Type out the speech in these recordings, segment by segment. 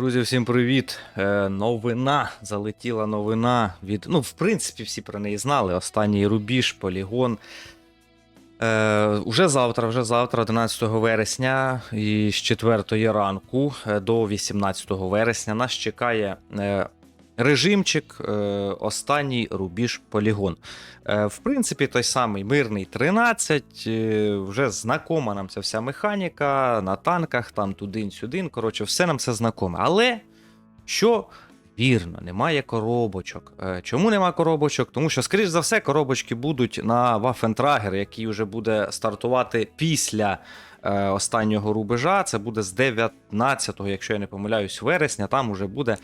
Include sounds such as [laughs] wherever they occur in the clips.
Друзі, всім привіт! Е, новина залетіла новина від. Ну, в принципі, всі про неї знали. Останній рубіж, полігон. Е, уже завтра, вже завтра, 11 вересня, і з 4 ранку е, до 18 вересня нас чекає е, режимчик, е, останній рубіж полігон. Е, в принципі, той самий мирний 13, е, вже знакома нам ця вся механіка на танках, там туди-сюди. Коротше, все нам це знакоме. Але що вірно, немає коробочок. Чому немає коробочок? Тому що, скоріш за все, коробочки будуть на Waffentrager, який вже буде стартувати після. Останнього рубежа це буде з 19-го, якщо я не помиляюсь, вересня. Там уже буде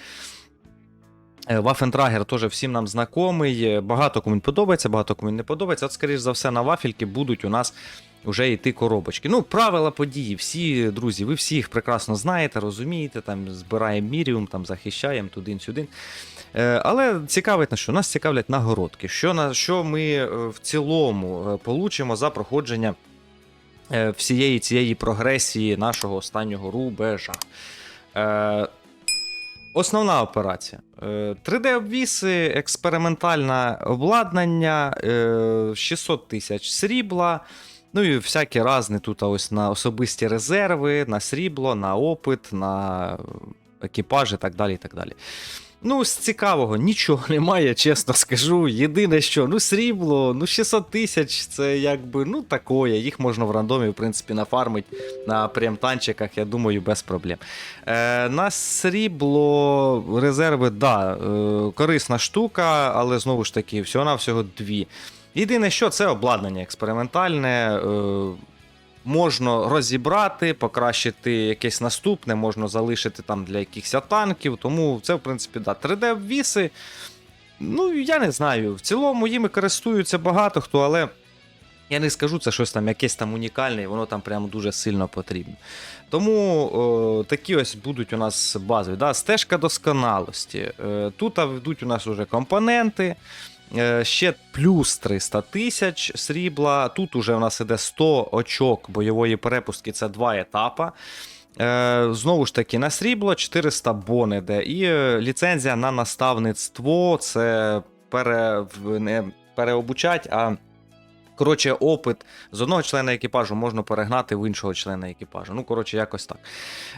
Вафентрагер теж всім нам знайомий. Е, Багато кому подобається, багато кому не подобається. От, скоріш за все, на вафельки будуть у нас вже йти коробочки. Ну, правила події, всі, друзі, ви всі їх прекрасно знаєте, розумієте, там збираємо міріум, там захищаємо туди-сюди. Е, Але цікавить на що? Нас цікавлять нагородки. Що, на, що ми е, в цілому е, получимо за проходження е, всієї цієї прогресії нашого останнього рубежа. Е, Основна операція. Е, 3D-обвіси, експериментальне обладнання, е, 600 тисяч срібла. Ну і всякі різні тут ось на особисті резерви, на срібло, на опит, на екіпаж і так далі. і так далі. Ну, з цікавого нічого [laughs] немає, чесно скажу. Єдине, що ну срібло, ну 600 тисяч, це якби ну такое. Їх можна в рандомі, в принципі, нафармити на прем-танчиках, я думаю, без проблем. Е, на срібло резерви, да, е, корисна штука, але знову ж таки, всього-навсього дві. Єдине, що це обладнання експериментальне. Е, Можна розібрати, покращити якесь наступне, можна залишити там для якихось танків. Тому це, в принципі, да, 3D-обвіси. Ну, я не знаю. В цілому їми користуються багато хто, але я не скажу, це щось там якесь там унікальне, і воно там прямо дуже сильно потрібно. Тому о, такі ось будуть у нас базові. Да? Стежка досконалості. Е, тут йдуть у нас вже компоненти. Е, Ще плюс 300 тисяч срібла. Тут уже в нас іде 100 очок бойової перепустки, це два етапи. Е, Знову ж таки, на срібло 400 бон іде. І е, ліцензія на наставництво це пере, не переобучать, а коротше, опит з одного члена екіпажу можна перегнати в іншого члена екіпажу. Ну, коротше, якось так.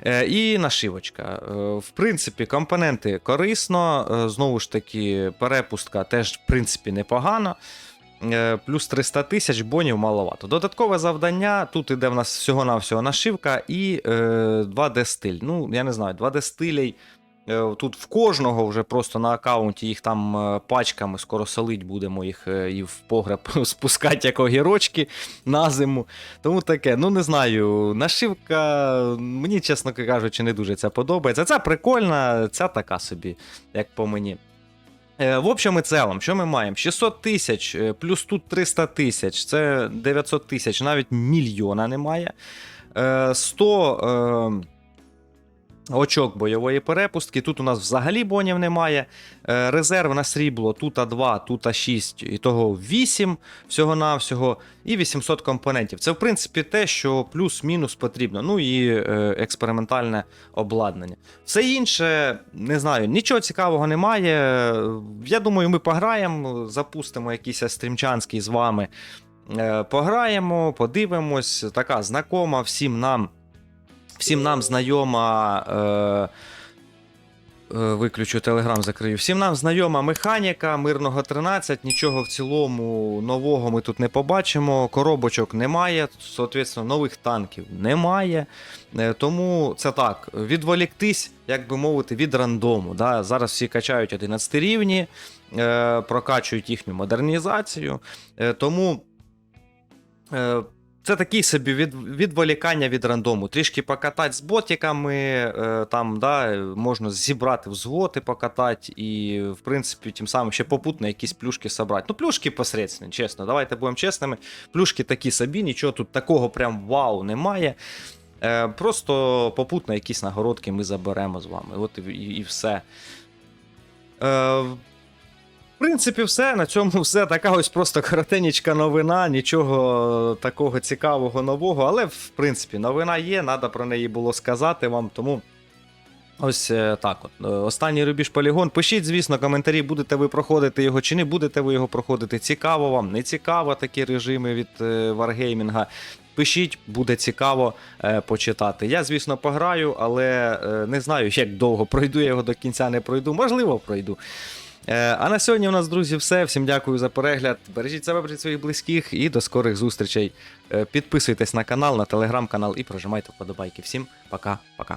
Е, І нашивочка. Е, В принципі, компоненти корисно. е, Знову ж таки, перепустка теж, в принципі, непогано. Е, Плюс 300 тисяч бонів маловато. Додаткове завдання. Тут іде в нас всього-навсього нашивка і е, 2D-стиль. Ну, я не знаю, 2D-стилей. е, Тут в кожного вже просто на аккаунті їх там е, пачками скоро солить будемо їх е, і в погреб [laughs] спускати як огірочки на зиму. Тому таке, ну не знаю, нашивка, мені, чесно кажучи, не дуже це подобається. Ця прикольна, ця така собі, як по мені. Е, В общем і цілому, що ми маємо? 600 тисяч, е, плюс тут 300 тисяч, це 900 тисяч, навіть мільйона немає. Е, 100 е, очок бойової перепустки. Тут у нас взагалі бонів немає. Е, Резерв на срібло, тут 2, тут 6, і того 8 всього-навсього, і 800 компонентів. Це, в принципі, те, що плюс-мінус потрібно. Ну і е, експериментальне обладнання. Все інше, не знаю, нічого цікавого немає. Я думаю, ми пограємо, запустимо якийсь стрімчанський з вами. Е, Пограємо, подивимось. Така знакома всім нам. Всім нам знайома. Е, е, виключу телеграм, закрию. Всім нам знайома механіка мирного 13. Нічого в цілому нового ми тут не побачимо. Коробочок немає, соответственно, нових танків немає. Е, Тому це так, відволіктись, як би мовити, від рандому. Да? Зараз всі качають 11 рівні, е, прокачують їхню модернізацію. Тому. Це такий собі від, відволікання від рандому. Трішки покатати з ботиками, е, там да, можна зібрати взводи, покатати, і, в принципі, тим самим ще попутно якісь плюшки собрати. Ну, плюшки посередні, чесно, давайте будемо чесними. Плюшки такі собі, нічого тут такого прям вау немає. Е, просто попутно якісь нагородки ми заберемо з вами. От і, і, і все. Е, в принципі, все. На цьому [laughs] все. Така ось просто коротенечка новина, нічого такого цікавого нового. Але, в принципі, новина є, треба про неї було сказати вам. Тому Ось е, так. От. Е, Останній рубіж полігон. Пишіть, звісно, коментарі, будете ви проходити його чи не будете ви його проходити. Цікаво вам, не цікаво такі режими від Wargaming. Пишіть, буде цікаво е, почитати. Я, звісно, пограю, але е, не знаю, як довго пройду я його до кінця не пройду. Можливо, пройду. Е, а на сьогодні у нас, друзі, все. Всім дякую за перегляд. Бережіть себе, бережіть своїх близьких і до скорих зустрічей. Е, підписуйтесь на канал, на телеграм-канал і прожимайте вподобайки. Всім пока-пока.